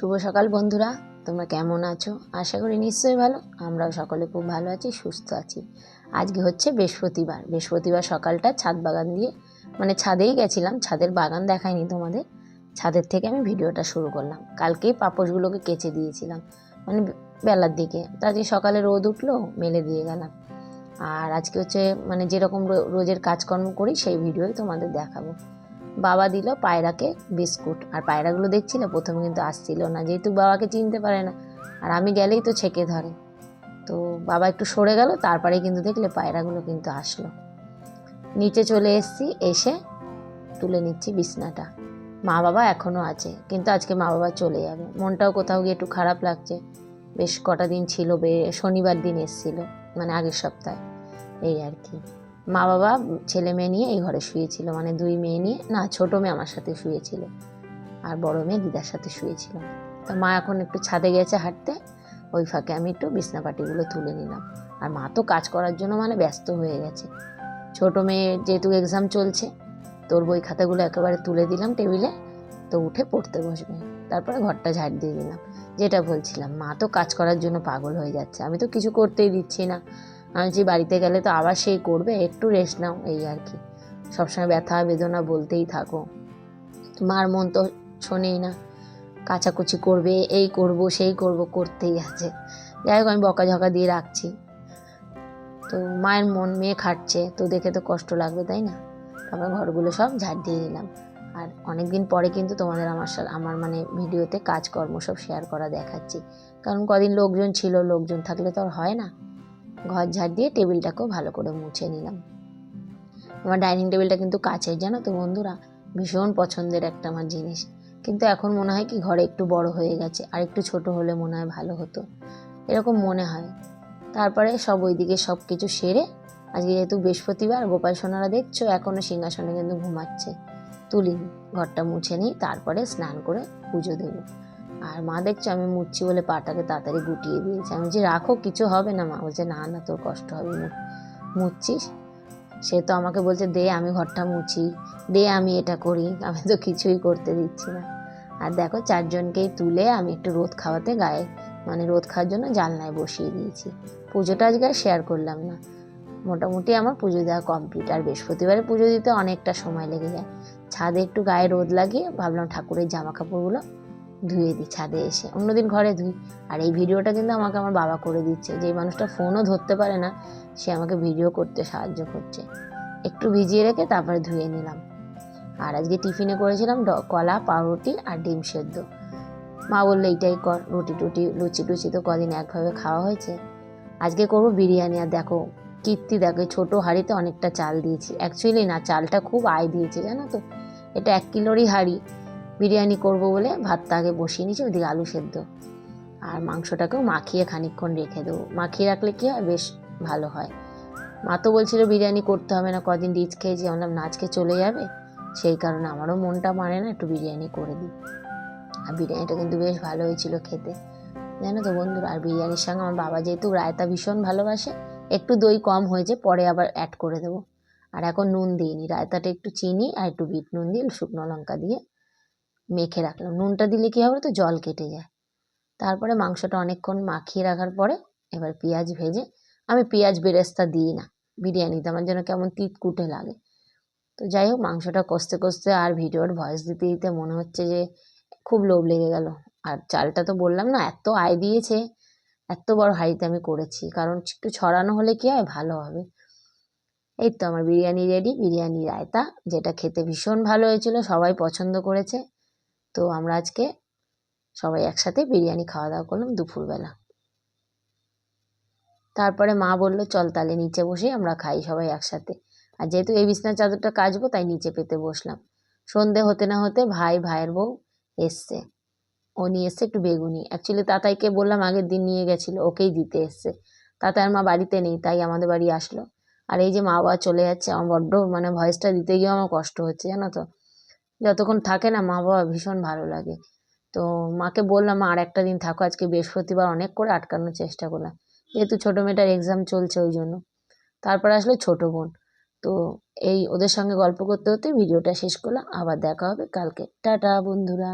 সকাল বন্ধুরা, তোমরা কেমন আছো? আশা করি নিশ্চয়ই ভালো। আমরাও সকলে খুব ভালো আছি, সুস্থ আছি। আজকে হচ্ছে বৃহস্পতিবার। বৃহস্পতিবার সকালটা ছাদ বাগান দিয়ে মানে ছাদেই গেছিলাম, ছাদের বাগান দেখায়নি তোমাদের। ছাদের থেকে আমি ভিডিওটা শুরু করলাম। কালকেই পাপোশগুলোকে কেচে দিয়েছিলাম মানে বেলার দিকে। তো আজকে সকালে রোদ উঠল, মেলে দিয়ে গেলাম। আর আজকে হচ্ছে মানে যেরকম রোজের কাজকর্ম করি, সেই ভিডিওই তোমাদের দেখাবো। বাবা দিল পায়রাকে বিস্কুট। আর পায়রাগুলো দেখছিল প্রথমে কিন্তু আসছিল না, যেহেতু বাবাকে চিনতে পারে না। আর আমি গেলেই তো ছেঁকে ধরে। তো বাবা একটু সরে গেল তারপরে কিন্তু দেখলে পায়রাগুলো কিন্তু আসলো। নিচে চলে এসেছি, এসে তুলে নিচ্ছি বিছনাটা। মা বাবা এখনও আছে, কিন্তু আজকে মা বাবা চলে যাবে। মনটাও কোথাও গিয়ে একটু খারাপ লাগছে। বেশ কটা দিন ছিল, বে শনিবার দিন এসেছিল মানে আগের সপ্তাহে। এই আর কি। মা বাবা ছেলে মেয়ে নিয়ে এই ঘরে শুয়েছিল। মানে দুই মেয়ে নিয়ে, না, ছোট মেয়ে আমার সাথে শুয়েছিল। আর বড় মেয়ে দিদার সাথে শুয়েছিল। তো মা এখন একটু ছাদে গেছে হাঁটতে। ওই ফাঁকে আমি একটু বিছনাপাটিগুলো তুলে নিলাম। আর মা তো কাজ করার জন্য মানে ব্যস্ত হয়ে গেছে। ছোট মেয়ে যেহেতু এক্সাম চলছে, তোর বই খাতাগুলো একেবারে তুলে দিলাম টেবিলে। তো উঠে পড়তে বসবে। তারপরে ঘরটা ঝাড় দিয়ে দিলাম। যেটা বলছিলাম, মা তো কাজ করার জন্য পাগল হয়ে যাচ্ছে। আমি তো কিছু করতেই দিচ্ছি না। আমি যে বাড়িতে গেলে তো আবার সেই করবে, একটু রেস্ট নাও, এই আর কি। সবসময় ব্যথা, বেদনা বলতেই থাকো। মার মন তো শোনেই না, কাচাকুচি করবে, এই করব, সেই করব, করতেই আছে। যাই হোক, আমি বকাঝকা দিয়ে রাখছি। তো মায়ের মন মেয়ে খাটছে, তো দেখে তো কষ্ট লাগবে, তাই না? তারপর ঘরগুলো সব ঝাড় দিয়ে নিলাম। আর অনেক দিন পরে কিন্তু তোমাদের আমার আমার মানে ভিডিওতে কাজকর্ম সব শেয়ার করা দেখাচ্ছি। কারণ কদিন লোকজন ছিল, লোকজন থাকলে তো আর হয় না। ঘর ঝাড় দিয়ে টেবিলটাকেও ভালো করে মুছে নিলাম। আমার ডাইনিং টেবিলটা কিন্তু কাছের জানো তো বন্ধুরা? ভীষণ পছন্দের একটা আমার জিনিস। কিন্তু এখন মনে হয় কি ঘরে একটু বড় হয়ে গেছে, আর একটু ছোট হলে মনে হয় ভালো হতো। এরকম মনে হয়। তারপরে সব ওইদিকে সব কিছু সেরে, আজকে যেহেতু বৃহস্পতিবার, গোপাল সোনারা দেখছ এখনও সিংহাসনে কিন্তু ঘুমাচ্ছে। তুলিনি ঘরটা মুছে নিই, তারপরে স্নান করে পুজো দেবো। আর মা দেখছ আমি মুছছি বলে পাটাকে তাড়াতাড়ি গুটিয়ে দিয়েছি। আমি যে রাখো, কিছু হবে না মা। বলছে, না না, তোর কষ্ট হবে মু- মুছছিস সে তো আমাকে বলছে, দে, আমি ঘরটা মুছি। দে, আমি এটা করি। আমি তো কিছুই করতে দিচ্ছি না। আর দেখো, চারজনকেই তুলে আমি একটু রোদ খাওয়াতে গায়ে মানে রোদ খাওয়ার জন্য জানলায় বসিয়ে দিয়েছি। পুজোটা আজকে শেয়ার করলাম না। মোটামুটি আমার পুজো দেওয়া কমপ্লিট আর বৃহস্পতিবারে পুজো দিতে অনেকটা সময় লেগে যায়। ছাদে একটু গায়ে রোদ লাগিয়ে ভাবলাম ঠাকুরের জামা কাপড়গুলো ধুয়ে দিই ছাদে এসে। অন্যদিন ঘরে ধুই। আর এই ভিডিওটা কিন্তু আমাকে আমার বাবা করে দিচ্ছে। যে মানুষটা ফোনও ধরতে পারে না, সে আমাকে ভিডিও করতে সাহায্য করছে। একটু ভিজিয়ে রেখে তারপরে ধুয়ে নিলাম। আর আজকে টিফিনে করেছিলাম কলা, পাউরুটি আর ডিম সেদ্ধ। মা বলল, এইটাই কর, রুটি টুটি, লুচি টুচি তো কদিন একভাবে খাওয়া হয়েছে। আজকে করব বিরিয়ানি। আর দেখো, কীর্তি দেখো, এই ছোটো হাঁড়িতে অনেকটা চাল দিয়েছি। অ্যাকচুয়ালি না, চালটা খুব আয় দিয়েছে, জানো তো? এটা এক কিলোরই হাঁড়ি। বিরিয়ানি করব বলে ভাতটা আগে বসিয়ে নিয়েছি ওদিকে আলু সেদ্ধ। আর মাংসটাকেও মাখিয়ে খানিকক্ষণ রেখে দেবো। মাখিয়ে রাখলে কী হয়? বেশ ভালো হয়। মা তো বলছিল বিরিয়ানি করতে হবে না, কদিন রিচ খেয়েছি। আমরা নাচকে চলে যাবে। সেই কারণে আমারও মনটা মানে না, একটু বিরিয়ানি করে দিই। আর বিরিয়ানিটা কিন্তু বেশ ভালো হয়েছিল খেতে। জানো তো বন্ধুরা, আর বিরিয়ানির সঙ্গে আমার বাবা যেহেতু রায়তা ভীষণ ভালোবাসে, একটু দই কম হয়েছে, পরে আবার অ্যাড করে দেবো। আর এখন নুন দিইনি। রায়তাটা একটু চিনি আর একটু বিট নুন দিয়ে শুকনো লঙ্কা দিয়ে মেখে রাখলাম। নুনটা দিলে কী হবে তো? জল কেটে যায়। তারপরে মাংসটা অনেকক্ষণ মাখিয়ে রাখার পরে এবার পেঁয়াজ ভেজে, আমি পেঁয়াজ বেরেস্তা দিই না। বিরিয়ানিতে আমার যেন কেমন তিতকুটে লাগে। তো যাই হোক, মাংসটা কষতে কষতে আর ভিডিওর ভয়েস দিতে দিতে মনে হচ্ছে যে খুব লোভ লেগে গেল। আর চালটা তো বললাম না, এত আয় দিয়েছে, এত বড় হাঁড়িতে আমি করেছি। কারণ একটু ছড়ানো হলে কি হয়? ভালো হবে। এই তো আমার বিরিয়ানি রেডি বিরিয়ানি রায়তা যেটা খেতে ভীষণ ভালো হয়েছিল, সবাই পছন্দ করেছে। তো আমরা আজকে সবাই একসাথে বিরিয়ানি খাওয়া দাওয়া করলাম দুপুরবেলা। তারপরে মা বলল, চল তাহলে নিচে বসে আমরা খাই সবাই একসাথে। আর যেহেতু এই বিছনার চাদরটা কাচবো, তাই নিচে পেতে বসলাম। সন্ধে হতে না হতে ভাই, ভাইয়ের বউ এসছে। ও নিয়ে এসছে একটু বেগুনি। অ্যাকচুয়ালি তাতাইকে বললাম আগের দিন নিয়ে গেছিল, ওকেই দিতে এসছে। তাতার মা বাড়িতে নেই, তাই আমাদের বাড়ি আসলো। আর এই যে মা বাবা চলে যাচ্ছে, আমার বড্ড মানে ভয়েসটা দিতে গিয়েও আমার কষ্ট হচ্ছে, জানো তো? যতক্ষণ থাকে না মা বাবা ভীষণ ভালো লাগে। তো মাকে বললাম আর একটা দিন থাকো, আজকে বৃহস্পতিবার অনেক করে আটকানোর চেষ্টা করলাম। যেহেতু ছোটো মেয়েটার এক্সাম চলছে ওই জন্য। তারপর আসলো ছোটো বোন। তো এই ওদের সঙ্গে গল্প করতে করতে ভিডিওটা শেষ করলাম। আবার দেখা হবে কালকে। টাটা, বন্ধুরা।